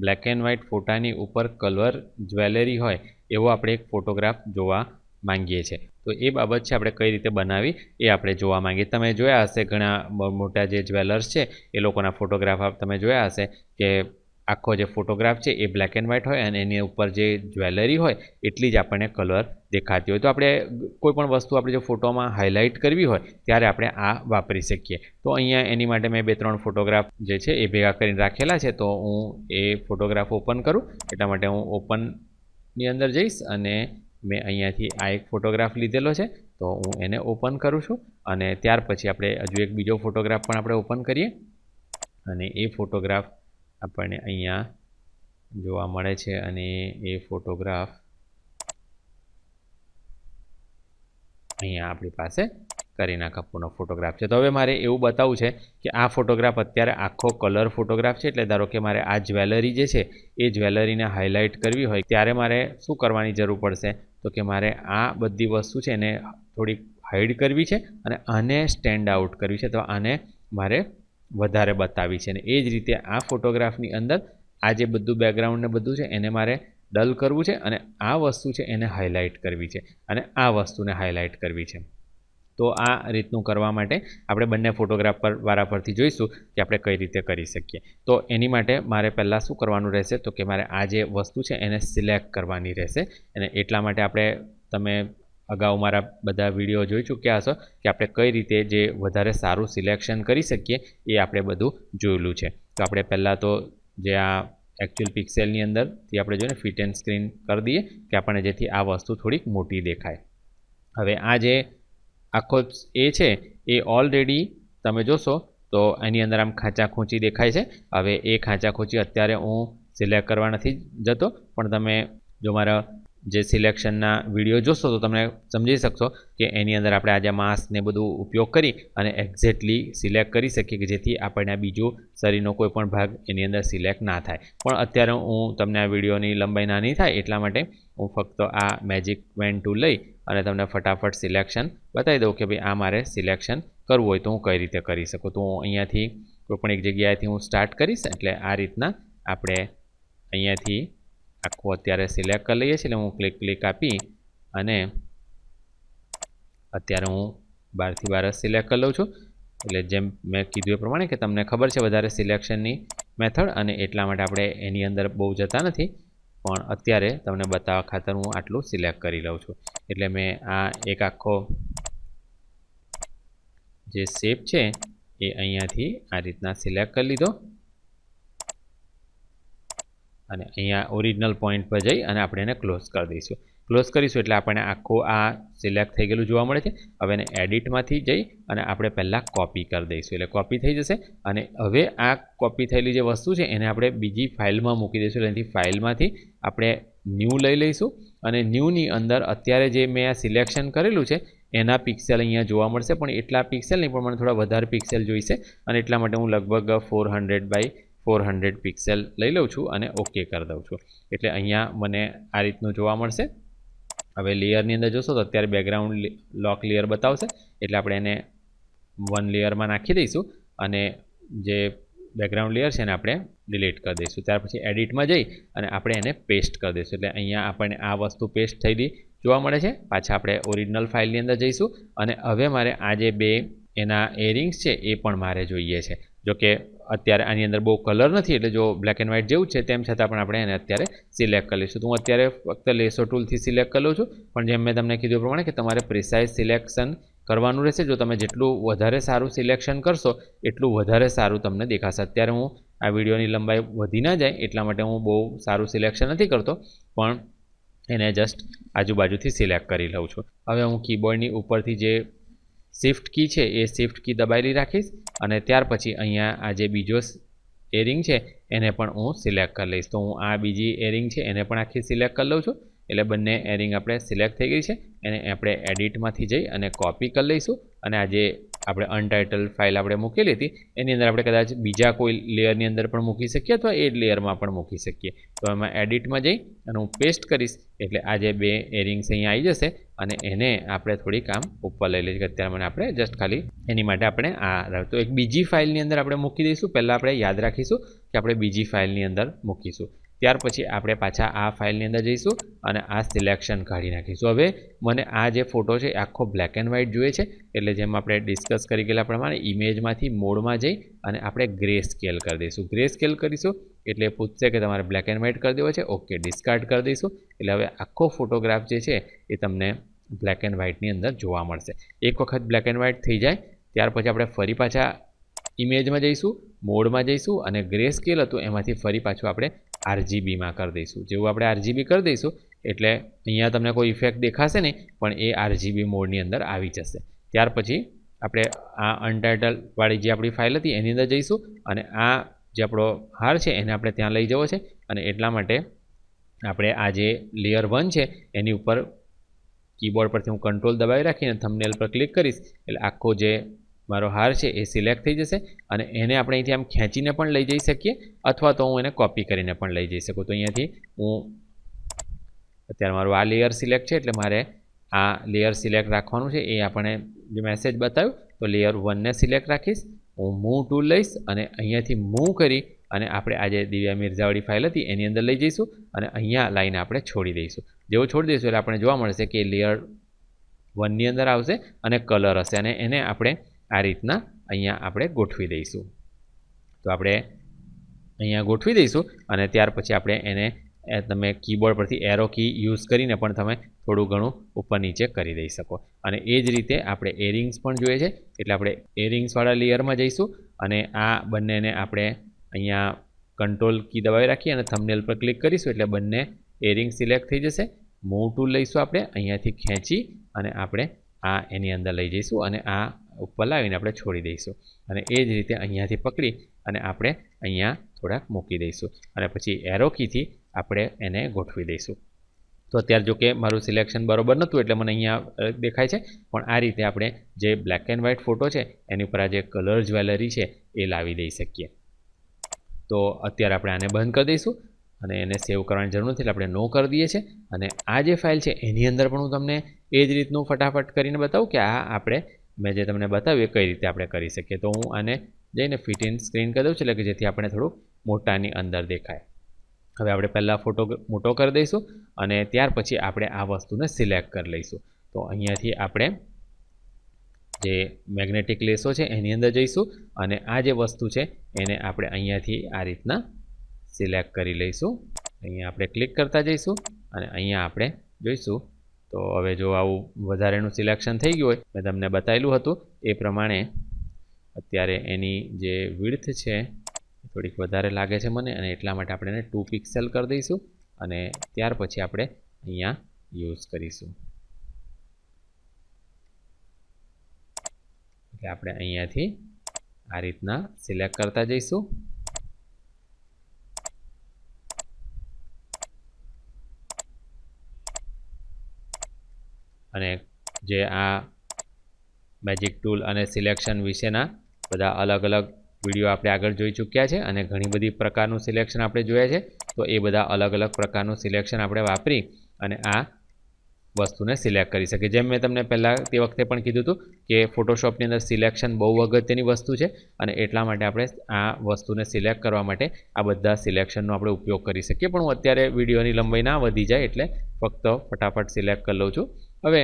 Black and white ફોટાની ઉપર colour jewellery હોય, એવો આપણે એક ફોટોગ્રાફ જોવા માંગીએ છીએ. તો એ બાબત છે આપણે કઈ રીતે બનાવી, એ આપણે જોવા માંગીએ. તમે જોયા હશે ઘણા મોટા જે જ્વેલર્સ છે, એ લોકોના ફોટોગ્રાફ તમે જોયા હશે કે આખો જે ફોટોગ્રાફ છે એ બ્લેક એન્ડ વ્હાઇટ હોય અને એની ઉપર જે જ્વેલરી હોય એટલી જ આપણને કલર દેખાતી હોય. તો આપણે કોઈપણ વસ્તુ આપણે જો ફોટોમાં હાઇલાઇટ કરવી હોય ત્યારે આપણે આ વાપરી શકીએ. તો અહીંયા એની માટે મેં બે ત્રણ ફોટોગ્રાફ જે છે એ ભેગા કરીને રાખેલા છે. તો હું એ ફોટોગ્રાફ ઓપન કરું, એટલા માટે હું ઓપનની અંદર જઈશ અને મેં અહીંયાથી આ એક ફોટોગ્રાફ લીધેલો છે. તો હું એને ઓપન કરું છું અને ત્યાર પછી આપણે હજુ એક બીજો ફોટોગ્રાફ પણ આપણે ઓપન કરીએ અને એ ફોટોગ્રાફ આપણને અહીંયા જોવા મળે છે અને એ ફોટોગ્રાફ અહીંયા આપણી પાસે કરીના કપૂરનો ફોટોગ્રાફ છે. તો હવે મારે એવું બતાવવું છે કે આ ફોટોગ્રાફ અત્યારે આખો કલર ફોટોગ્રાફ છે, એટલે ધારો કે મારે આ જ્વેલરી જે છે, એ જ્વેલરીને હાઇલાઇટ કરવી હોય, ત્યારે મારે શું કરવાની જરૂર પડશે? તો કે મારે આ બધી વસ્તુ છે એને થોડીક હાઇડ કરવી છે અને આને સ્ટેન્ડ આઉટ કરવી છે. તો આને મારે વધારે બતાવી છે. અને એ જ રીતે આ ફોટોગ્રાફની અંદર આ જે બધું બેકગ્રાઉન્ડ ને બધું છે, એને મારે ડલ કરવું છે અને આ વસ્તુ છે એને હાઇલાઇટ કરવી છે. અને આ વસ્તુને હાઇલાઇટ કરવી છે. તો આ રીતનું કરવા માટે આપણે બંને ફોટોગ્રાફ પર વારા પરથી જોઈશું કે આપણે કઈ રીતે કરી શકીએ. તો એની માટે મારે પહેલાં શું કરવાનું રહેશે? તો કે મારે આ જે વસ્તુ છે એને સિલેક્ટ કરવાની રહેશે. અને એટલા માટે આપણે તમે અગાઉ મારા બધા વીડિયો જોઈ ચૂક્યા હશો કે આપણે કઈ રીતે જે વધારે સારું સિલેક્શન કરી શકીએ એ આપણે બધું જોયેલું છે. તો આપણે પહેલાં તો જે આ એકચ્યુઅલ પિક્સેલની અંદરથી આપણે જોઈને ફિટ એન્ડ સ્ક્રીન કરી દઈએ કે આપણને જેથી આ વસ્તુ થોડીક મોટી દેખાય. હવે આ જે આખો એ છે એ ઓલરેડી તમે જોશો તો એની અંદર આમ ખાંચા ખૂંચી દેખાય છે. હવે એ ખાંચા ખૂંચી અત્યારે હું સિલેક્ટ કરવા નથી જતો પણ તમે જો મારા જે સિલેક્શનના વીડિયો જોશો તો તમે સમજી શકશો કે એની અંદર આપણે આજે માસ્ક ને બધું ઉપયોગ કરી અને એક્ઝેક્ટલી સિલેક્ટ કરી શકીએ કે જેથી આપણને બીજું શરીરનો કોઈ પણ ભાગ એની અંદર સિલેક્ટ ના થાય. પણ અત્યારે હું તમને આ વિડીયોની લંબાઈ નાની થાય એટલા માટે હું ફક્ત આ મેજિક વેન ટૂલ લઈ અને તમને ફટાફટ સિલેક્શન બતાવી દઉં કે ભાઈ આ મારે સિલેક્શન કરવું હોય તો હું કઈ રીતે કરી શકું. તો હું અહીંયાથી કોઈ પણ એક જગ્યાએથી હું સ્ટાર્ટ કરીશ એટલે આ રીતના આપણે અહીંયાથી આખું અત્યારે સિલેક્ટ કરી લઈએ છીએ હું ક્લિક ક્લિક આપી અને અત્યારે હું બારથી બાર જ સિલેક્ટ કરી લઉં છું. એટલે જેમ મેં કીધું એ પ્રમાણે કે તમને ખબર છે વધારે સિલેક્શનની મેથડ અને એટલા માટે આપણે એની અંદર બહુ જતા નથી. પણ અત્યારે તમને બતાવવા ખાતર હું આટલું સિલેક્ટ કરી લઉં છું. એટલે મેં આ એક આખો જે શેપ છે એ અહીંયાથી આ રીતના સિલેક્ટ કરી લીધો. અને અહીંયા ઓરિજિનલ પોઈન્ટ પર જઈ અને આપણે એને ક્લોઝ કરી દઈશું. ક્લોઝ કરીશું એટલે આપણને આખું આ સિલેક્ટ થઈ ગયેલું જોવા મળે છે. હવે એને એડિટમાંથી જઈ અને આપણે પહેલાં કોપી કરી દઈશું. એટલે કોપી થઈ જશે અને હવે આ કોપી થયેલી જે વસ્તુ છે એને આપણે બીજી ફાઇલમાં મૂકી દઈશું. એટલે એની ફાઇલમાંથી આપણે ન્યૂ લઈ લઈશું અને ન્યૂની અંદર અત્યારે જે મેં આ સિલેક્શન કરેલું છે, એના પિક્સેલ અહીંયા જોવા મળશે. પણ એટલા પિક્સેલ નહીં, પણ મને થોડા વધારે પિક્સેલ જોઈશે અને એટલા માટે હું લગભગ four hundred by four hundred pixel લઈ લઉં છું અને ઓકે કરી દઉં છું. એટલે અહીંયા મને આ રીતનું જોવા મળશે. હવે લેયરની અંદર જોશો તો અત્યારે બેકગ્રાઉન્ડ લોક લેયર બતાવશે. એટલે આપણે એને વન લેયરમાં નાખી દઈશું અને જે બેકગ્રાઉન્ડ લેયર છે એને આપણે ડિલીટ કરી દઈશું. ત્યાર પછી એડિટમાં જઈ અને આપણે એને પેસ્ટ કરી દઈશું. એટલે અહીંયા આપણને આ વસ્તુ પેસ્ટ થયેલી જોવા મળે છે? પાછા આપણે ઓરિજિનલ ફાઇલની અંદર જઈશું અને હવે મારે આ જે બે એના એરિંગ્સ છે એ પણ મારે જોઈએ છે. જો કે અત્યારે આની અંદર બહુ કલર નથી, એટલે જો બ્લેક એન્ડ વ્હાઇટ જેવું છે, તેમ છતાં પણ આપણે એને અત્યારે સિલેક્ટ કરી લઈશું. તો હું અત્યારે ફક્ત લેસો ટૂલથી સિલેક્ટ કરી છું. પણ જેમ મેં તમને કીધું પ્રમાણે કે તમારે પ્રિસાઇઝ સિલેક્શન કરવાનું રહેશે. જો તમે જેટલું વધારે સારું સિલેક્શન કરશો, એટલું વધારે સારું તમને દેખાશે. અત્યારે હું આ વિડીયોની લંબાઈ વધી ના જાય, એટલા માટે હું બહુ સારું સિલેક્શન નથી કરતો. પણ એને જસ્ટ આજુબાજુથી સિલેક્ટ કરી લઉં છું. હવે હું કીબોર્ડની ઉપરથી જે શિફ્ટ કી છે, એ શિફ્ટ કી દબાયેલી રાખીશ અને ત્યાર પછી અહીંયા આ જે બીજો એરિંગ છે, એને પણ હું સિલેક્ટ કરી લઈશ. તો હું આ બીજી એરિંગ છે, એને પણ આખી સિલેક્ટ કરી લઉં છું. એટલે બંને એરિંગ આપણે સિલેક્ટ થઈ ગઈ છે, એને આપણે એડિટમાંથી જઈ અને કોપી કરી લઈશું. અને આ જે આપણે અનટાઇટલ ફાઇલ આપણે મૂકેલી હતી, એની અંદર આપણે કદાચ બીજા કોઈ લેયરની અંદર પણ મૂકી શકીએ અથવા એ લેયરમાં પણ મૂકી શકીએ. તો એમાં એડિટમાં જઈ અને હું પેસ્ટ કરીશ, એટલે આ જે બે એરિંગ્સ અહીંયા આવી જશે અને એને આપણે થોડી કામ ઉપર લઈ લઈશું, કે અત્યારે મને આપણે જસ્ટ ખાલી એની માટે આપણે આ તો એક બીજી ફાઇલની અંદર આપણે મૂકી દઈશું, પહેલાં આપણે યાદ રાખીશું કે આપણે બીજી ફાઇલની અંદર મૂકીશું. ત્યાર પછી આપણે પાછા આ ફાઇલની અંદર જઈશું અને આ સિલેક્શન કાઢી નાખીશું. હવે મને આ જે ફોટો છે આખો બ્લેક એન્ડ વ્હાઇટ જોઈએ છે, એટલે જેમ આપણે ડિસ્કસ કરી ગયેલા પ્રમાણે ઇમેજમાંથી મોડમાં જઈ અને આપણે ગ્રે સ્કેલ કરી દઈશું. ગ્રે સ્કેલ કરીશું એટલે પૂછશે કે તમારે બ્લેક એન્ડ વ્હાઇટ કરી દેવો છે ઓકે ડિસ્કાર્ડ કરી દઈશું. એટલે હવે આખો ફોટોગ્રાફ જે છે એ તમને બ્લેક એન્ડ વ્હાઇટની અંદર જોવા મળશે. એક વખત બ્લેક એન્ડ વ્હાઇટ થઈ જાય, ત્યાર પછી આપણે ફરી પાછા ઇમેજમાં જઈશું મોડમાં જઈશું અને ગ્રે સ્કેલ હતું એમાંથી ફરી પાછું આપણે આરજીબીમાં કરી દઈશું. જેવું આપણે આરજીબી કરી દઈશું, એટલે અહીંયા તમને કોઈ ઇફેક્ટ દેખાશે નહીં, પણ એ આરજીબી મોડની અંદર આવી જશે. ત્યાર પછી આપણે આ અનટાઇટલવાળી જે આપણી ફાઇલ હતી, એની અંદર જઈશું અને આ જે આપણો હાર છે, એને આપણે ત્યાં લઈ જવો છે અને એટલા માટે આપણે આ જે લેયર વન છે, એની ઉપર કીબોર્ડ પરથી હું કંટ્રોલ દબાવી રાખીને થંબનેલ પર ક્લિક કરીશ, એટલે આખો જે મારો હાર છે એ સિલેક્ટ થઈ જશે અને એને આપણે અહીંથી આમ ખેંચીને પણ લઈ જઈ શકીએ અથવા તો હું એને કોપી કરીને પણ લઈ જઈ શકું. તો અહીંયાથી હું અત્યારે મારું આ લેયર સિલેક્ટ છે એટલે મારે આ લેયર સિલેક્ટ રાખવાનું છે. એ આપણે જે મેસેજ બતાવ્યું તો લેયર વનને સિલેક્ટ રાખીશ. હું મૂવ ટૂલ લઈશ અને અહીંયાથી મૂવ કરી અને આપણે આજે દિવ્યા મિર્ઝાવાળી ફાઇલ હતી એની અંદર લઈ જઈશું અને અહીંયા લાઈને આપણે છોડી દઈશું. જેવો છોડી દઈશું એટલે આપણે જોવા મળશે કે લેયર વનની અંદર આવશે અને કલર હશે અને એને આપણે આ રીતના અહીંયા આપણે ગોઠવી દઈશું. તો આપણે અહીંયા ગોઠવી દઈશું અને ત્યાર પછી આપણે એને તમે કીબોર્ડ પરથી એરો કી યુઝ કરીને પણ તમે થોડું ઘણું ઉપર નીચે કરી દઈ શકો. અને એ જ રીતે આપણે એરિંગ્સ પણ જોઈએ છે. એટલે આપણે એરિંગ્સવાળા લેયરમાં જઈશું અને આ બંનેને આપણે અહીંયા કંટ્રોલ કી દબાવી રાખીએ અને થંબનેલ પર ક્લિક કરીશું એટલે બંને એરિંગ સિલેક્ટ થઈ જશે. મૂવ ટૂલ લઈશું આપણે, અહીંયાથી ખેંચી અને આપણે આ એની અંદર લઈ જઈશું અને આ ઉપર લાવીને આપણે છોડી દઈશું. અને એ જ રીતે અહીંયાથી પકડી અને આપણે અહીંયા થોડાક મૂકી દઈશું. અને પછી એરો કીથી આપણે એને ગોઠવી દઈશું. તો અત્યારે જો કે મારું સિલેક્શન બરોબર નહોતું એટલે મને અહીંયા દેખાય છે. પણ આ રીતે આપણે જે બ્લેક એન્ડ વ્હાઇટ ફોટો છે, એની ઉપર આ જે કલર જ્વેલરી છે, એ લાવી દઈ શકીએ. તો અત્યારે આપણે આને બંધ કરી દઈશું અને એને સેવ કરવાની જરૂર નથી એટલે આપણે નો કરી દઈએ છીએ. અને આ જે ફાઇલ છે, એની અંદર પણ હું તમને એ જ રીતનું ફટાફટ કરીને બતાવું કે આ આપણે મેં જે તમને બતાવ્યું એ કઈ રીતે આપણે કરી શકીએ. તો હું આને જઈને ફિટ ઇન સ્ક્રીન કરી દઉં છું, એટલે કે જેથી આપણે થોડુંક મોટાની અંદર દેખાય. હવે આપણે પહેલાં ફોટો મોટો કરી દઈશું અને ત્યાર પછી આપણે આ વસ્તુને સિલેક્ટ કરી લઈશું. તો અહીંયાથી આપણે જે મેગ્નેટિક લેસો છે એની અંદર જઈશું અને આ જે વસ્તુ છે એને આપણે અહીંયાથી આ રીતના સિલેક્ટ કરી લઈશું. અહીંયા આપણે ક્લિક કરતા જઈશું અને અહીંયા આપણે જોઈશું તો હવે જો આવું વધારેનું સિલેક્શન થઈ ગયું હોય, મેં તમને બતાવેલું હતું, એ પ્રમાણે અત્યારે એની જે વિડથ છે થોડીક વધારે લાગે છે મને અને એટલા માટે આપણે એને ટુ પિક્સેલ કરી દઈશું અને ત્યાર પછી આપણે અહીંયા યુઝ કરીશું. એટલે આપણે અહીંયાથી આ રીતના સિલેક્ટ કરતા જઈશું. અને જે આ મેજિક ટૂલ અને સિલેક્શન વિશેના બધા અલગ અલગ વીડિયો આપણે આગળ જોઈ ચૂક્યા છે અને ઘણી બધી પ્રકારનું સિલેક્શન આપણે જોયા છે, તો એ બધા અલગ અલગ પ્રકારનું સિલેક્શન આપણે વાપરી અને આ વસ્તુને સિલેક્ટ કરી શકીએ. જેમ મેં તમને પહેલાં તે વખતે પણ કીધું હતું કે ફોટોશોપની અંદર સિલેક્શન બહુ અગત્યની વસ્તુ છે અને એટલા માટે આપણે આ વસ્તુને સિલેક્ટ કરવા માટે આ બધા સિલેક્શનનો આપણે ઉપયોગ કરી શકીએ. પણ હું અત્યારે વિડીયોની લંબાઈ ના વધી જાય એટલે ફક્ત ફટાફટ સિલેક્ટ કરી લઉં છું. હવે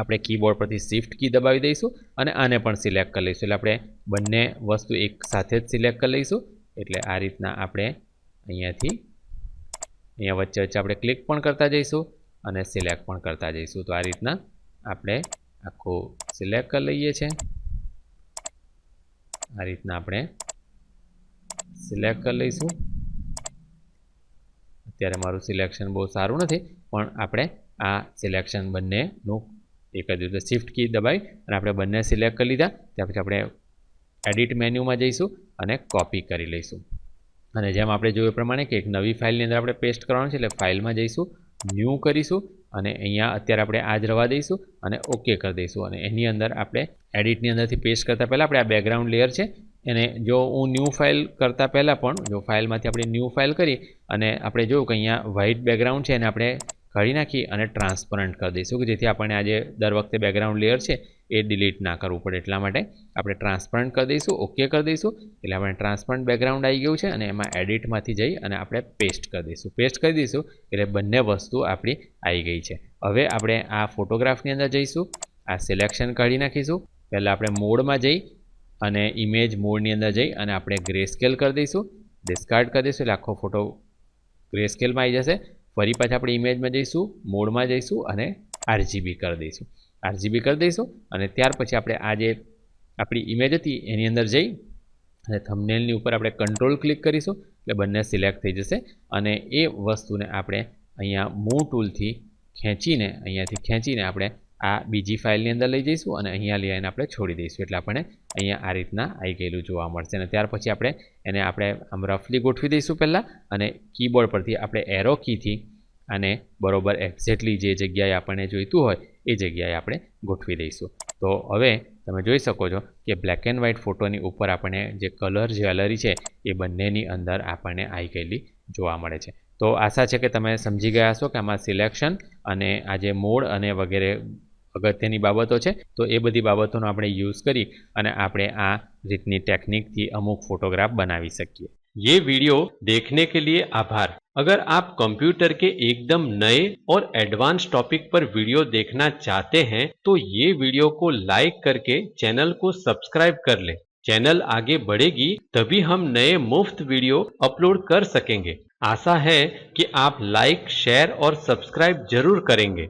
આપણે કીબોર્ડ પરથી શિફ્ટ કી દબાવી દઈશું અને આને પણ સિલેક્ટ કરી લઈશું. એટલે આપણે બંને વસ્તુ એક સાથે જ સિલેક્ટ કરી લઈશું. એટલે આ રીતના આપણે અહીંયાથી, અહીંયા વચ્ચે વચ્ચે આપણે ક્લિક પણ કરતા જઈશું અને સિલેક્ટ પણ કરતા જઈશું. તો આ રીતના આપણે આખું સિલેક્ટ કરી લઈએ છીએ. આ રીતના આપણે સિલેક્ટ કરી લઈશું. અત્યારે મારું સિલેક્શન બહુ સારું નથી, પણ આપણે આ સિલેક્શન બંનેનું એક જ રીતે શિફ્ટ કી દબાઈ અને આપણે બંને સિલેક્ટ કરી લીધા. ત્યાર પછી આપણે એડિટ મેન્યુમાં જઈશું અને કોપી કરી લઈશું. અને જેમ આપણે જોયું પ્રમાણે કે એક નવી ફાઇલની અંદર આપણે પેસ્ટ કરવાનું છે એટલે ફાઇલમાં જઈશું ન્યૂ કરીશું અને અહીંયા અત્યારે આપણે આ જ રવા દઈશું અને ઓકે કરી દઈશું. અને એની અંદર આપણે એડિટની અંદરથી પેસ્ટ કરતાં પહેલાં આપણે આ બેકગ્રાઉન્ડ લેયર છે, એને જો હું ન્યૂ ફાઇલ કરતાં પહેલાં પણ જો ફાઇલમાંથી આપણે ન્યૂ ફાઇલ કરી અને આપણે જોયું કે અહીંયા વ્હાઇટ બેકગ્રાઉન્ડ છે, એને આપણે કાઢી નાખી અને ટ્રાન્સપરન્ટ કરી દઈશું કે જેથી આપણને આજે દર વખતે બેકગ્રાઉન્ડ લેયર છે એ ડિલીટ ના કરવું પડે. એટલા માટે આપણે ટ્રાન્સપરન્ટ કરી દઈશું ઓકે કરી દઈશું. એટલે આપણે ટ્રાન્સપરન્ટ બેકગ્રાઉન્ડ આવી ગયું છે અને એમાં એડિટમાંથી જઈ અને આપણે પેસ્ટ કરી દઈશું. પેસ્ટ કરી દઈશું એટલે બંને વસ્તુ આપણી આવી ગઈ છે. હવે આપણે આ ફોટોગ્રાફની અંદર જઈશું, આ સિલેક્શન કાઢી નાખીશું. પહેલાં આપણે મોડમાં જઈ અને ઇમેજ મોડની અંદર જઈ અને આપણે ગ્રે સ્કેલ કરી દઈશું. ડિસ્કાર્ડ કરી દઈશું એટલે આખો ફોટો ગ્રે સ્કેલમાં આવી જશે. ફરી પાછા આપણે ઇમેજમાં જઈશું મોડમાં જઈશું અને આરજીબી કરી દઈશું. આરજીબી કરી દઈશું અને ત્યાર પછી આપણે આ જે આપણી ઇમેજ હતી એની અંદર જઈ અને થમનેલની ઉપર આપણે કંટ્રોલ ક્લિક કરીશું, એટલે બંને સિલેક્ટ થઈ જશે અને એ વસ્તુને આપણે અહીંયા મૂવ ટૂલથી ખેંચીને, અહીંયાથી ખેંચીને આપણે આ બીજી ફાઇલની અંદર લઈ જઈશું અને અહીંયા લઈ આવીને આપણે છોડી દઈશું. એટલે આપણને અહીંયા આ રીતના આવી ગયેલું જોવા મળશે. અને ત્યાર પછી આપણે એને આપણે આમ રફલી ગોઠવી દઈશું પહેલાં અને કીબોર્ડ પરથી આપણે એરો કીથી અને બરોબર એક્ઝેક્ટલી જે જગ્યાએ આપણને જોઈતું હોય એ જગ્યાએ આપણે ગોઠવી દઈશું. તો હવે તમે જોઈ શકો છો કે બ્લેક એન્ડ વ્હાઇટ ફોટોની ઉપર આપણને જે કલર જ્વેલરી છે એ બંનેની અંદર આપણને આવી ગયેલી જોવા મળે છે. તો આશા છે કે તમે સમજી ગયા હશો કે આમાં સિલેક્શન અને આ જે મોડ અને વગેરે અગત્યની બાબતો છે તો એ બધી બાબતોનો આપણે યુઝ કરી અને આપણે આ રીતની ટેકનિકથી અમુક ફોટોગ્રાફ બનાવી શકીએ ये वीडियो देखने के लिए आभार अगर आप कंप्यूटर के एकदम नए और एडवांस टॉपिक पर वीडियो देखना चाहते हैं तो ये वीडियो को लाइक करके चैनल को सब्सक्राइब कर ले चैनल आगे बढ़ेगी तभी हम नए मुफ्त वीडियो अपलोड कर सकेंगे आशा है कि आप लाइक शेयर और सब्सक्राइब जरूर करेंगे